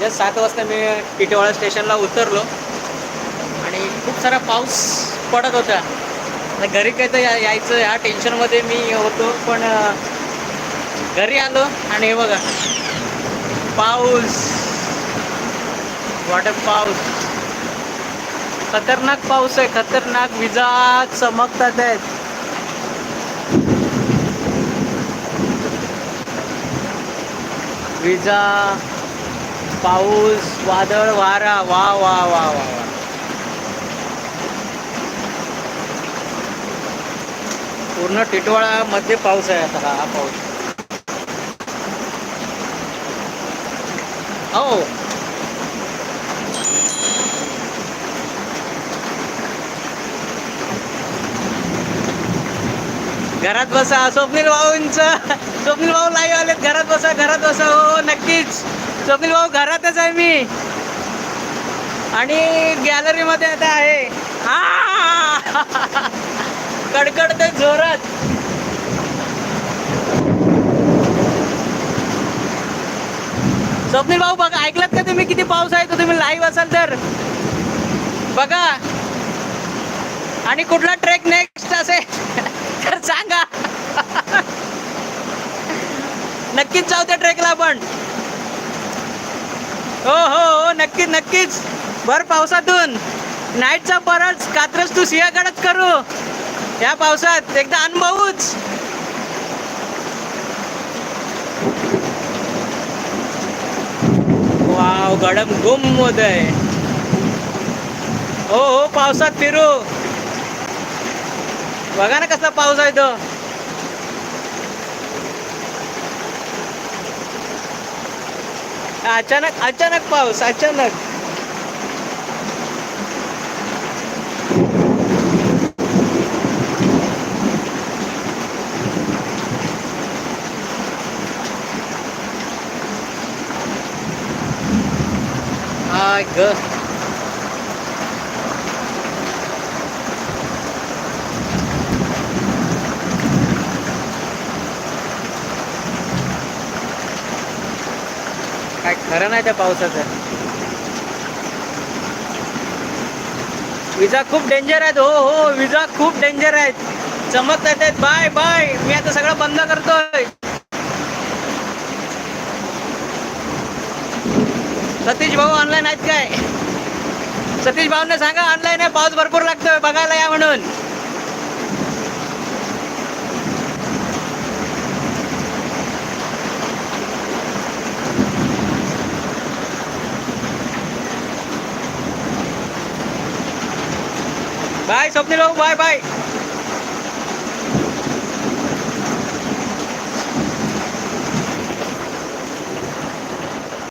Just सात वाजता मी टिटेवाडा स्टेशनला उतरलो आणि खूप सारा पाऊस पडत होता. आता घरी काय तर या- यायचं ह्या टेन्शनमध्ये मी होतो पण घरी आलो आणि हे बघा. पाऊस. वाटत पाऊस. खतरनाक पाऊस आहे खतरनाक विजा चमकतात आहेत. विजा. पाऊस वादळ वारा वा वा वा वा वा. पूर्ण टिटवाळामध्ये पाऊस आहे आता हा पाऊस. हो. घरात बसा स्वप्नील भाऊंच स्वप्नील भाऊ लाईव्ह आलेत. घरात बसा घरात बसा. हो नक्कीच. स्वप्नील भाऊ घरातच आहे मी. आणि गॅलरीमध्ये आता आहे. कडकडते जोरात. स्वप्नील भाऊ बघा ऐकलात का तुम्ही किती पाऊस आहे? तो तुम्ही लाईव्ह असाल तर. बघा. आणि कुठला ट्रेक नेक्स्ट असेल तर सांगा. नक्कीच जाऊ त्या ट्रेकला पण हो हो हो नक्कीच नक्कीच. भर पावसातून. नाईटचा परत कात्रज तू सिंहगडच करू. या पावसात एकदा अनुभवूच. वाव गडम गुम होत आहे. हो हो पावसात फिरू. बघा ना कसला पाऊस आहे तो. अचानक अचानक पाऊस अचानक. आय ग. काय खरं नाही त्या पावसाचं. विजा खूप डेंजर आहेत. हो हो विजा खूप डेंजर आहेत. चमकत आहेत. Bye bye. मी आता सगळं बंद करतोय. सतीश भाऊ ऑनलाईन आहेत काय? सतीश भाऊने सांगा ऑनलाईन आहे. पाऊस भरपूर लागतोय. बघायला या म्हणून. बाय स्वप्नील भाऊ बाय बाय